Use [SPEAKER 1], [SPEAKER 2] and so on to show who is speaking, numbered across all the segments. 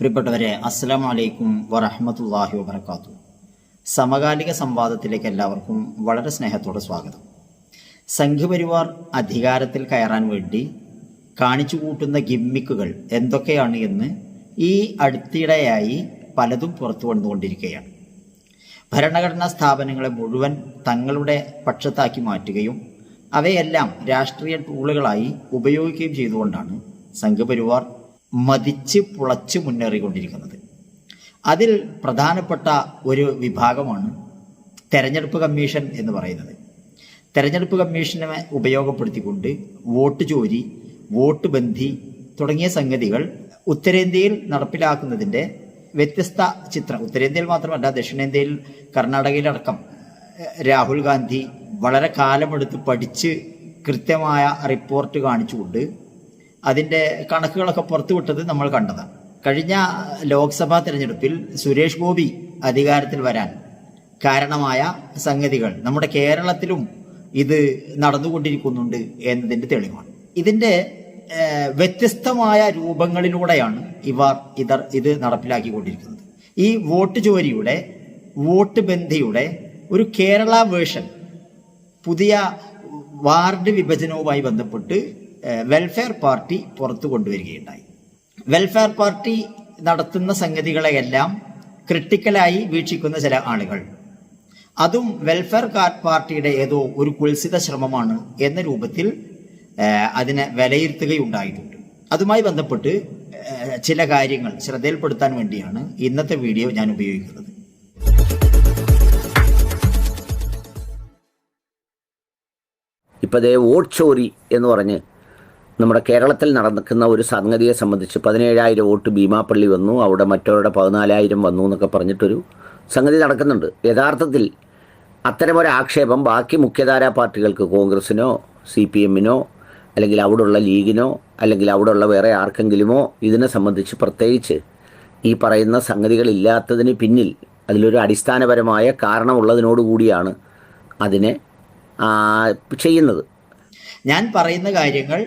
[SPEAKER 1] പ്രിയപ്പെട്ടവരെ അസ്സാം വലൈക്കും വറഹമത്തല്ലാഹി വബർക്കാത്തു സമകാലിക സംവാദത്തിലേക്ക് എല്ലാവർക്കും വളരെ സ്നേഹത്തോടെ സ്വാഗതം. സംഘപരിവാർ അധികാരത്തിൽ കയറാൻ വേണ്ടി കാണിച്ചു കൂട്ടുന്ന ഗിമ്മിക്കുകൾ എന്തൊക്കെയാണ് എന്ന് ഈ അടുത്തിടെയായി പലതും പുറത്തു വന്നുകൊണ്ടിരിക്കുകയാണ്. ഭരണഘടനാ സ്ഥാപനങ്ങളെ മുഴുവൻ തങ്ങളുടെ പക്ഷത്താക്കി മാറ്റുകയും അവയെല്ലാം രാഷ്ട്രീയ ടൂളുകളായി ഉപയോഗിക്കുകയും ചെയ്തുകൊണ്ടാണ് സംഘപരിവാർ മതിച്ച് പുളച്ച് മുന്നേറിക്കൊണ്ടിരിക്കുന്നത്. അതിൽ പ്രധാനപ്പെട്ട ഒരു വിഭാഗമാണ് തെരഞ്ഞെടുപ്പ് കമ്മീഷൻ എന്ന് പറയുന്നത്. തെരഞ്ഞെടുപ്പ് കമ്മീഷനെ ഉപയോഗപ്പെടുത്തിക്കൊണ്ട് വോട്ട് ചോരി വോട്ട് ബന്ധി തുടങ്ങിയ സംഗതികൾ ഉത്തരേന്ത്യയിൽ നടപ്പിലാക്കുന്നതിന്റെ വ്യത്യസ്ത ചിത്രം. ഉത്തരേന്ത്യയിൽ മാത്രമല്ല ദക്ഷിണേന്ത്യയിൽ കർണാടകയിലടക്കം രാഹുൽ ഗാന്ധി വളരെ കാലമെടുത്ത് പഠിച്ച് കൃത്യമായ റിപ്പോർട്ട് കാണിച്ചുകൊണ്ട് അതിന്റെ കണക്കുകളൊക്കെ പുറത്തുവിട്ടത് നമ്മൾ കണ്ടതാണ്. കഴിഞ്ഞ ലോക്സഭാ തിരഞ്ഞെടുപ്പിൽ സുരേഷ് ഗോപി അധികാരത്തിൽ വരാൻ കാരണമായ സംഗതികൾ നമ്മുടെ കേരളത്തിലും ഇത് നടന്നുകൊണ്ടിരിക്കുന്നുണ്ട് എന്നതിന്റെ തെളിവാണ്. ഇതിന്റെ വ്യത്യസ്തമായ രൂപങ്ങളിലൂടെയാണ് ഇവർ ഇതർ ഇത് നടപ്പിലാക്കിക്കൊണ്ടിരിക്കുന്നത്. ഈ വോട്ട് ചോരിയുടെ വോട്ട് ബന്ധിയുടെ ഒരു കേരള വേർഷൻ പുതിയ വാർഡ് വിഭജനവുമായി ബന്ധപ്പെട്ട് വെൽഫെയർ പാർട്ടി പുറത്തു കൊണ്ടുവരികയുണ്ടായി. വെൽഫെയർ പാർട്ടി നടത്തുന്ന സംഗതികളെയെല്ലാം ക്രിട്ടിക്കലായി വീക്ഷിക്കുന്ന ചില ആളുകൾ. അതും വെൽഫെയർ പാർട്ടിയുടെ ഏതോ ഒരു കുൽസിത ശ്രമമാണ് എന്ന രൂപത്തിൽ അതിനെ വിലയിരുത്തുകയുണ്ടായിട്ടുണ്ട്. അതുമായി ബന്ധപ്പെട്ട് ചില കാര്യങ്ങൾ ശ്രദ്ധയിൽപ്പെടുത്താൻ വേണ്ടിയാണ് ഇന്നത്തെ വീഡിയോ ഞാൻ ഉപയോഗിക്കുന്നത്.
[SPEAKER 2] ഇപ്പോൾ അതേ വോട്ട് ചോരി എന്ന് പറഞ്ഞ് നമ്മുടെ കേരളത്തിൽ നടക്കുന്ന ഒരു സംഗതിയെ സംബന്ധിച്ച് പതിനേഴായിരം വോട്ട് ഭീമാപ്പള്ളി വന്നു അവിടെ മറ്റവരുടെ പതിനാലായിരം വന്നു എന്നൊക്കെ പറഞ്ഞിട്ടൊരു സംഗതി നടക്കുന്നുണ്ട്. യഥാർത്ഥത്തിൽ അത്തരമൊരു ആക്ഷേപം ബാക്കി മുഖ്യധാരാ പാർട്ടികൾക്ക് കോൺഗ്രസിനോ സി പി എമ്മിനോ അല്ലെങ്കിൽ അവിടെയുള്ള ലീഗിനോ അല്ലെങ്കിൽ അവിടെയുള്ള വേറെ ആർക്കെങ്കിലുമോ ഇതിനെ സംബന്ധിച്ച് പ്രത്യേകിച്ച് ഈ പറയുന്ന സംഗതികളില്ലാത്തതിന് പിന്നിൽ അതിലൊരു അടിസ്ഥാനപരമായ കാരണമുള്ളതിനോടുകൂടിയാണ് അതിനെ ചെയ്യുന്നത്.
[SPEAKER 1] ഞാൻ പറയുന്ന കാര്യങ്ങൾ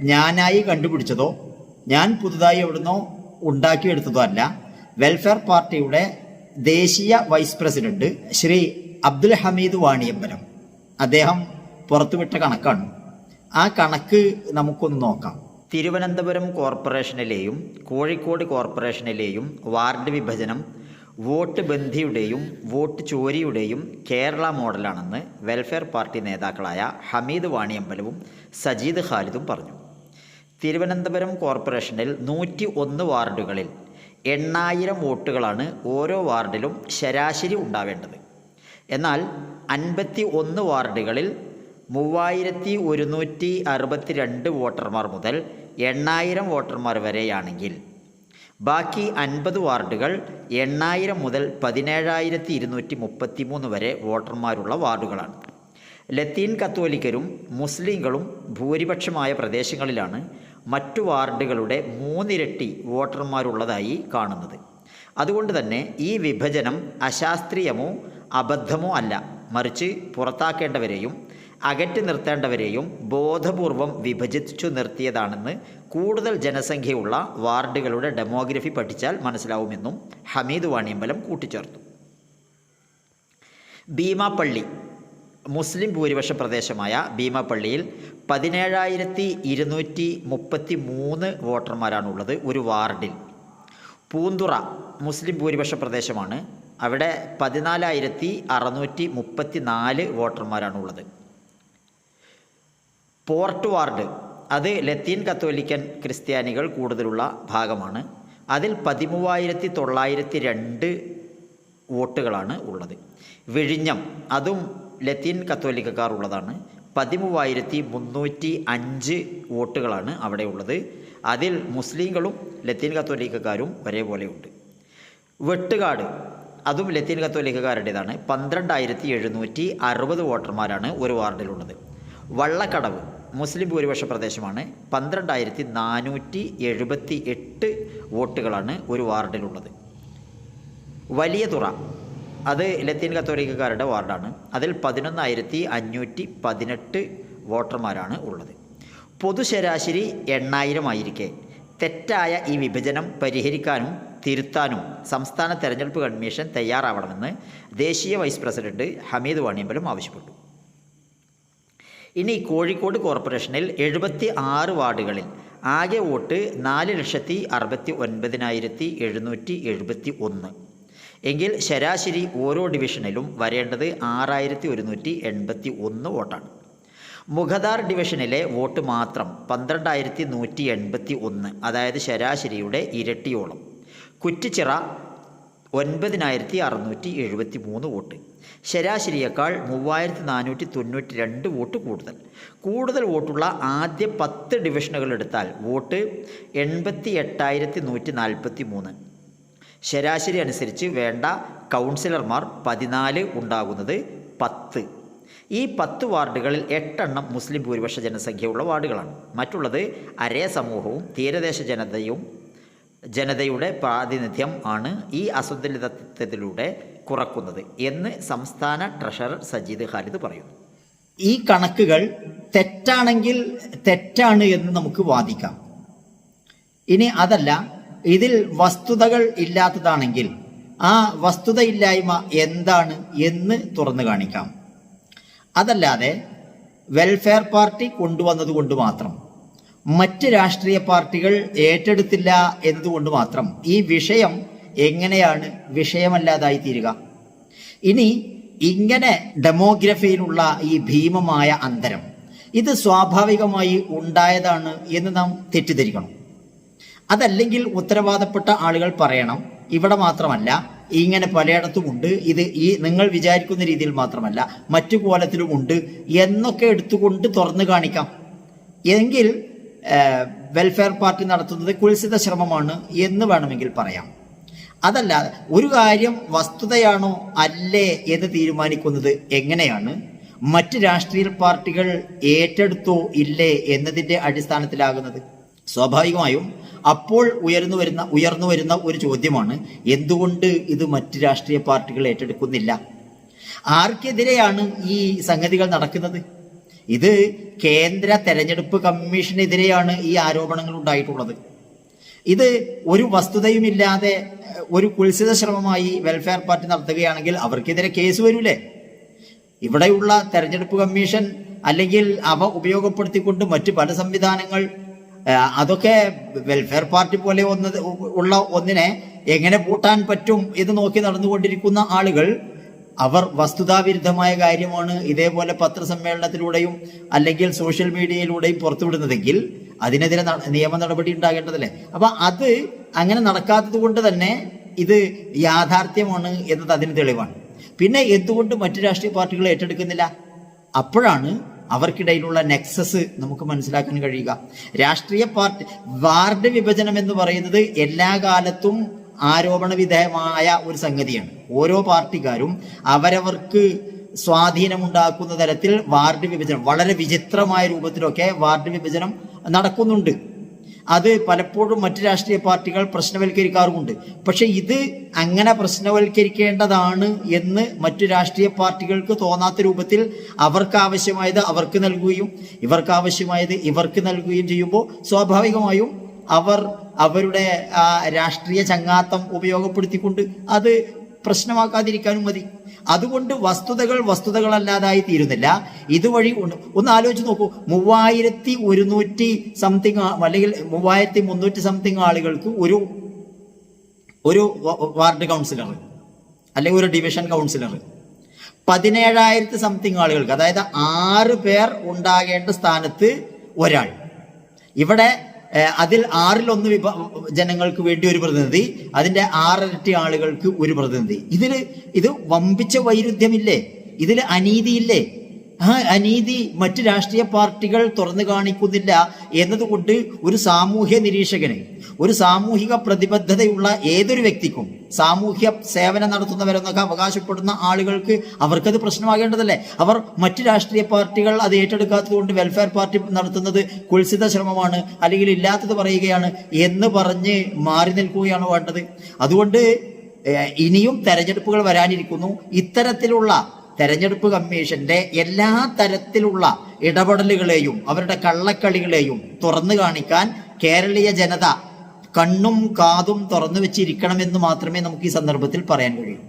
[SPEAKER 1] ഞാനായി കണ്ടുപിടിച്ചതോ? ഞാൻ പുതുതായി എവിടുന്നോ ഉണ്ടാക്കിയെടുത്തതോ അല്ല വെൽഫെയർ പാർട്ടിയുടെ ദേശീയ വൈസ് പ്രസിഡന്റ് ശ്രീ അബ്ദുൽ ഹമീദ് വാണിയമ്പലം. അദ്ദേഹം പുറത്തുവിട്ട കണക്കാണ്. ആ കണക്ക് നമുക്കൊന്ന് നോക്കാം. തിരുവനന്തപുരം കോർപ്പറേഷനിലെയും കോഴിക്കോട് കോർപ്പറേഷനിലെയും വാർഡ് വിഭജനം വോട്ട് ബന്ധിയുടെയും വോട്ട് ചോരിയുടെയും കേരള മോഡലാണെന്ന് വെൽഫെയർ പാർട്ടി നേതാക്കളായ ഹമീദ് വാണിയമ്പലവും സജീദ് ഖാലിദും പറഞ്ഞു. തിരുവനന്തപുരം കോർപ്പറേഷനിൽ നൂറ്റി ഒന്ന് വാർഡുകളിൽ എണ്ണായിരം വോട്ടുകളാണ് ഓരോ വാർഡിലും ശരാശരി ഉണ്ടാവേണ്ടത്. എന്നാൽ അൻപത്തി ഒന്ന് വാർഡുകളിൽ മൂവായിരത്തി ഒരുന്നൂറ്റി അറുപത്തി രണ്ട് വോട്ടർമാർ മുതൽ എണ്ണായിരം വോട്ടർമാർ വരെയാണെങ്കിൽ ബാക്കി അൻപത് വാർഡുകൾ എണ്ണായിരം മുതൽ പതിനേഴായിരത്തി ഇരുന്നൂറ്റി മുപ്പത്തി മൂന്ന് വരെ വോട്ടർമാരുള്ള വാർഡുകളാണ്. ലത്തീൻ കത്തോലിക്കരും മുസ്ലിങ്ങളും ഭൂരിപക്ഷമായ പ്രദേശങ്ങളിലാണ് മറ്റു വാർഡുകളുടെ മൂന്നിരട്ടി വോട്ടർമാരുള്ളതായി കാണുന്നത്. അതുകൊണ്ട് തന്നെ ഈ വിഭജനം അശാസ്ത്രീയമോ അബദ്ധമോ അല്ല. മറിച്ച് പുറത്താക്കേണ്ടവരെയും അകറ്റി നിർത്തേണ്ടവരെയും ബോധപൂർവം വിഭജിച്ചു നിർത്തിയതാണെന്ന് കൂടുതൽ ജനസംഖ്യയുള്ള വാർഡുകളുടെ ഡെമോഗ്രഫി പഠിച്ചാൽ മനസ്സിലാവുമെന്നും ഹമീദ് വാണിയമ്പലം കൂട്ടിച്ചേർത്തു. ഭീമാപ്പള്ളി മുസ്ലിം ഭൂരിപക്ഷ പ്രദേശമായ ഭീമപ്പള്ളിയിൽ പതിനേഴായിരത്തി ഇരുന്നൂറ്റി മുപ്പത്തി മൂന്ന് വോട്ടർമാരാണുള്ളത് ഒരു വാർഡിൽ. പൂന്തുറ മുസ്ലിം ഭൂരിപക്ഷ പ്രദേശമാണ്. അവിടെ പതിനാലായിരത്തി അറുന്നൂറ്റി മുപ്പത്തി നാല് വോട്ടർമാരാണുള്ളത്. പോർട്ട് വാർഡ് അത് ലത്തീൻ കത്തോലിക്കൻ ക്രിസ്ത്യാനികൾ കൂടുതലുള്ള ഭാഗമാണ്. അതിൽ പതിമൂവായിരത്തി തൊള്ളായിരത്തി രണ്ട് വോട്ടുകളാണ് ഉള്ളത്. വിഴിഞ്ഞം അതും ലത്തീൻ കത്തോലിക്കക്കാർ ഉള്ളതാണ്. പതിമൂവായിരത്തി മുന്നൂറ്റി അഞ്ച് വോട്ടുകളാണ് അവിടെ ഉള്ളത്. അതിൽ മുസ്ലിങ്ങളും ലത്തീൻ കത്തോലിക്കക്കാരും ഒരേപോലെയുണ്ട് വെട്ടുകാട് അതും ലത്തീൻ കത്തോലിക്കക്കാരുടേതാണ്. പന്ത്രണ്ടായിരത്തി എഴുന്നൂറ്റി അറുപത് വോട്ടർമാരാണ് ഒരു വാർഡിലുള്ളത്. വള്ളക്കടവ് മുസ്ലിം ഭൂരിപക്ഷ പ്രദേശമാണ്. പന്ത്രണ്ടായിരത്തി നാനൂറ്റി എഴുപത്തി എട്ട് വോട്ടുകളാണ് ഒരു വാർഡിലുള്ളത്. വലിയ തുറ അത് ലത്തീൻ കത്തോലിക്കക്കാരുടെ വാർഡാണ്. അതിൽ പതിനൊന്നായിരത്തി അഞ്ഞൂറ്റി പതിനെട്ട് വോട്ടർമാരാണ് ഉള്ളത്. പൊതുശരാശരി എണ്ണായിരം ആയിരിക്കെ. തെറ്റായ ഈ വിഭജനം പരിഹരിക്കാനും
[SPEAKER 3] തിരുത്താനും സംസ്ഥാന തെരഞ്ഞെടുപ്പ് കമ്മീഷൻ തയ്യാറാവണമെന്ന് ദേശീയ വൈസ് പ്രസിഡന്റ് ഹമീദ് വാണിയമ്പലം ആവശ്യപ്പെട്ടു. ഇനി കോഴിക്കോട് കോർപ്പറേഷനിൽ എഴുപത്തി ആറ് വാർഡുകളിൽ ആകെ വോട്ട് നാല് ലക്ഷത്തി അറുപത്തി ഒൻപതിനായിരത്തി എഴുന്നൂറ്റി എഴുപത്തി ഒന്ന് എങ്കിൽ ശരാശരി ഓരോ ഡിവിഷനിലും വരേണ്ടത് ആറായിരത്തി ഒരുന്നൂറ്റി എൺപത്തി ഒന്ന് വോട്ടാണ്. മുഖദാർ ഡിവിഷനിലെ വോട്ട് മാത്രം പന്ത്രണ്ടായിരത്തി നൂറ്റി എൺപത്തി ഒന്ന് അതായത് ശരാശരിയുടെ ഇരട്ടിയോളം. കുറ്റിച്ചിറ ഒൻപതിനായിരത്തി അറുന്നൂറ്റി എഴുപത്തി മൂന്ന് വോട്ട്. ശരാശരിയേക്കാൾ മൂവായിരത്തി നാനൂറ്റി തൊണ്ണൂറ്റി രണ്ട് വോട്ട് കൂടുതൽ. കൂടുതൽ വോട്ടുള്ള ആദ്യ പത്ത് ഡിവിഷനുകൾ എടുത്താൽ വോട്ട് എൺപത്തി എട്ടായിരത്തി നൂറ്റി നാൽപ്പത്തി മൂന്ന് ശരാശരി അനുസരിച്ച് വേണ്ട കൗൺസിലർമാർ പതിനാല് ഉണ്ടാകുന്നത് പത്ത്. ഈ പത്ത് വാർഡുകളിൽ എട്ടെണ്ണം മുസ്ലിം ഭൂരിപക്ഷ ജനസംഖ്യയുള്ള വാർഡുകളാണ്. മറ്റുള്ളത് അരേ സമൂഹവും തീരദേശ ജനതയും ജനതയുടെ പ്രാതിനിധ്യം ആണ് ഈ അസന്തുലിതത്വത്തിലൂടെ കുറക്കുന്നത് എന്ന് സംസ്ഥാന ട്രഷറർ സജീദ് ഖാലിദ് പറയുന്നു.
[SPEAKER 1] ഈ കണക്കുകൾ തെറ്റാണെങ്കിൽ തെറ്റാണ് എന്ന് നമുക്ക് വാദിക്കാം. ഇനി അതല്ല ഇതിൽ വസ്തുതകൾ ഇല്ലാത്തതാണെങ്കിൽ ആ വസ്തുതയില്ലായ്മ എന്താണ് എന്ന് തുറന്നു കാണിക്കാം. അതല്ലാതെ വെൽഫെയർ പാർട്ടി കൊണ്ടുവന്നതുകൊണ്ട് മാത്രം മറ്റ് രാഷ്ട്രീയ പാർട്ടികൾ ഏറ്റെടുത്തില്ല എന്നതുകൊണ്ട് മാത്രം ഈ വിഷയം എങ്ങനെയാണ് വിഷയമല്ലാതായി തീരുക? ഇനി ഇങ്ങനെ ഡെമോഗ്രഫിയിലുള്ള ഈ ഭീമമായ അന്തരം ഇത് സ്വാഭാവികമായി ഉണ്ടായതാണ് എന്ന് നാം തെറ്റിദ്ധരിക്കണം. അതല്ലെങ്കിൽ ഉത്തരവാദപ്പെട്ട ആളുകൾ പറയണം. ഇവിടെ മാത്രമല്ല ഇങ്ങനെ പലയിടത്തും ഉണ്ട്. ഇത് ഈ നിങ്ങൾ വിചാരിക്കുന്ന രീതിയിൽ മാത്രമല്ല മറ്റു കോലത്തിലും ഉണ്ട് എന്നൊക്കെ എടുത്തുകൊണ്ട് തുറന്നു കാണിക്കാം. എങ്കിൽ വെൽഫെയർ പാർട്ടി നടത്തുന്നത് കുൽസിത ശ്രമമാണ് എന്ന് വേണമെങ്കിൽ പറയാം. അതല്ലാതെ ഒരു കാര്യം വസ്തുതയാണോ അല്ലേ എന്ന് തീരുമാനിക്കുന്നത് എങ്ങനെയാണ്? മറ്റ് രാഷ്ട്രീയ പാർട്ടികൾ ഏറ്റെടുത്തോ ഇല്ലേ എന്നതിന്റെ അടിസ്ഥാനത്തിലാകുന്നത്. സ്വാഭാവികമായും അപ്പോൾ ഉയർന്നു വരുന്ന ഉയർന്നു വരുന്ന ഒരു ചോദ്യമാണ് എന്തുകൊണ്ട് ഇത് മറ്റ് രാഷ്ട്രീയ പാർട്ടികൾ ഏറ്റെടുക്കുന്നില്ല? ആർക്കെതിരെയാണ് ഈ സംഗതികൾ നടക്കുന്നത്? ഇത് കേന്ദ്ര തെരഞ്ഞെടുപ്പ് കമ്മീഷനെതിരെയാണ് ഈ ആരോപണങ്ങൾ ഉണ്ടായിട്ടുള്ളത്. ഇത് ഒരു വസ്തുതയുമില്ലാതെ ഒരു കുൽസിത ശ്രമമായി വെൽഫെയർ പാർട്ടി നടത്തുകയാണെങ്കിൽ അവർക്കെതിരെ കേസ് വരൂലേ? ഇവിടെയുള്ള തെരഞ്ഞെടുപ്പ് കമ്മീഷൻ അല്ലെങ്കിൽ അവ ഉപയോഗപ്പെടുത്തിക്കൊണ്ട് മറ്റ് പല സംവിധാനങ്ങൾ അതൊക്കെ വെൽഫെയർ പാർട്ടി പോലെ ഒന്ന് ഉള്ള ഒന്നിനെ എങ്ങനെ പൂട്ടാൻ പറ്റും എന്ന് നോക്കി നടന്നുകൊണ്ടിരിക്കുന്ന ആളുകൾ അവർ വസ്തുതാവിരുദ്ധമായ കാര്യമാണ് ഇതേപോലെ പത്രസമ്മേളനത്തിലൂടെയും അല്ലെങ്കിൽ സോഷ്യൽ മീഡിയയിലൂടെയും പുറത്തുവിടുന്നതെങ്കിൽ അതിനെതിരെ നിയമ നടപടി ഉണ്ടാകേണ്ടതല്ലേ? അപ്പൊ അത് അങ്ങനെ നടക്കാത്തത് കൊണ്ട് തന്നെ ഇത് യാഥാർത്ഥ്യമാണ് എന്നത് അതിന് തെളിവാണ്. പിന്നെ എന്തുകൊണ്ട് മറ്റു രാഷ്ട്രീയ പാർട്ടികൾ ഏറ്റെടുക്കുന്നില്ല? അപ്പോഴാണ് അവർക്കിടയിലുള്ള നെക്സസ് നമുക്ക് മനസ്സിലാക്കാൻ കഴിയുക. രാഷ്ട്രീയ പാർട്ടി വാർഡ് വിഭജനം എന്ന് പറയുന്നത് എല്ലാ കാലത്തും ആരോപണ വിധേയമായ ഒരു സംഗതിയാണ്. ഓരോ പാർട്ടിക്കാരും അവരവർക്ക് സ്വാധീനമുണ്ടാക്കുന്ന തരത്തിൽ വാർഡ് വിഭജനം വളരെ വിചിത്രമായ രൂപത്തിലൊക്കെ വാർഡ് വിഭജനം നടക്കുന്നുണ്ട്. അത് പലപ്പോഴും മറ്റ് രാഷ്ട്രീയ പാർട്ടികൾ പ്രശ്നവൽക്കരിക്കാറുമുണ്ട്. പക്ഷേ ഇത് അങ്ങനെ പ്രശ്നവൽക്കരിക്കേണ്ടതാണ് എന്ന് മറ്റു രാഷ്ട്രീയ പാർട്ടികൾക്ക് തോന്നാത്ത രൂപത്തിൽ അവർക്ക് ആവശ്യമായത് അവർക്ക് നൽകുകയും ഇവർക്ക് ആവശ്യമായത് ഇവർക്ക് നൽകുകയും ചെയ്യുമ്പോൾ സ്വാഭാവികമായും അവർ അവരുടെ രാഷ്ട്രീയ ചങ്ങാത്തം ഉപയോഗപ്പെടുത്തിക്കൊണ്ട് അത് പ്രശ്നമാക്കാതിരിക്കാനും മതി. അതുകൊണ്ട് വസ്തുതകൾ വസ്തുതകളല്ലാതായി തീരുന്നില്ല. ഇതുവഴി ഒന്ന് ആലോചിച്ച് നോക്കൂ. മൂവായിരത്തി ഒരുന്നൂറ്റി സംതിങ് അല്ലെങ്കിൽ മൂവായിരത്തി മുന്നൂറ്റി സംതിങ് ആളുകൾക്ക് ഒരു ഒരു വാർഡ് കൗൺസിലർ അല്ലെങ്കിൽ ഒരു ഡിവിഷൻ കൗൺസിലർ പതിനേഴായിരത്തി സംതിങ് ആളുകൾക്ക് അതായത് ആറ് പേർ ഉണ്ടാകേണ്ട സ്ഥാനത്ത് ഒരാൾ. ഇവിടെ അതിൽ ആറിലൊന്ന് വിഭ ജനങ്ങൾക്ക് വേണ്ടി ഒരു പ്രതിനിധി അതിന്റെ ആറിരട്ടി ആളുകൾക്ക് ഒരു പ്രതിനിധി. ഇതിൽ ഇത് വമ്പിച്ച വൈരുദ്ധ്യമില്ലേ? ഇതിൽ അനീതിയില്ലേ? ആ അനീതി മറ്റ് രാഷ്ട്രീയ പാർട്ടികൾ തുറന്നു കാണിക്കുന്നില്ല എന്നതുകൊണ്ട് ഒരു സാമൂഹ്യ നിരീക്ഷകന് ഒരു സാമൂഹിക പ്രതിബദ്ധതയുള്ള ഏതൊരു വ്യക്തിക്കും സാമൂഹ്യ സേവനം നടത്തുന്നവരെന്നൊക്കെ അവകാശപ്പെടുന്ന ആളുകൾക്ക് അവർക്കത് പ്രശ്നമാകേണ്ടതല്ലേ? അവർ മറ്റ് രാഷ്ട്രീയ പാർട്ടികൾ അത് ഏറ്റെടുക്കാത്തത് കൊണ്ട് വെൽഫെയർ പാർട്ടി നടത്തുന്നത് കുൽസിത ശ്രമമാണ് അല്ലെങ്കിൽ ഇല്ലാത്തത് പറയുകയാണ് എന്ന് പറഞ്ഞ് മാറി നിൽക്കുകയാണ് വേണ്ടത്. അതുകൊണ്ട് ഇനിയും തെരഞ്ഞെടുപ്പുകൾ വരാനിരിക്കുന്നു. ഇത്തരത്തിലുള്ള തെരഞ്ഞെടുപ്പ് കമ്മീഷന്റെ എല്ലാ തരത്തിലുള്ള ഇടപെടലുകളെയും അവരുടെ കള്ളക്കളികളെയും തുറന്നു കാണിക്കാൻ കേരളീയ ജനത കണ്ണും കാതും തുറന്നു വെച്ചിരിക്കണമെന്ന് മാത്രമേ നമുക്ക് ഈ സന്ദർഭത്തിൽ പറയാൻ കഴിയൂ.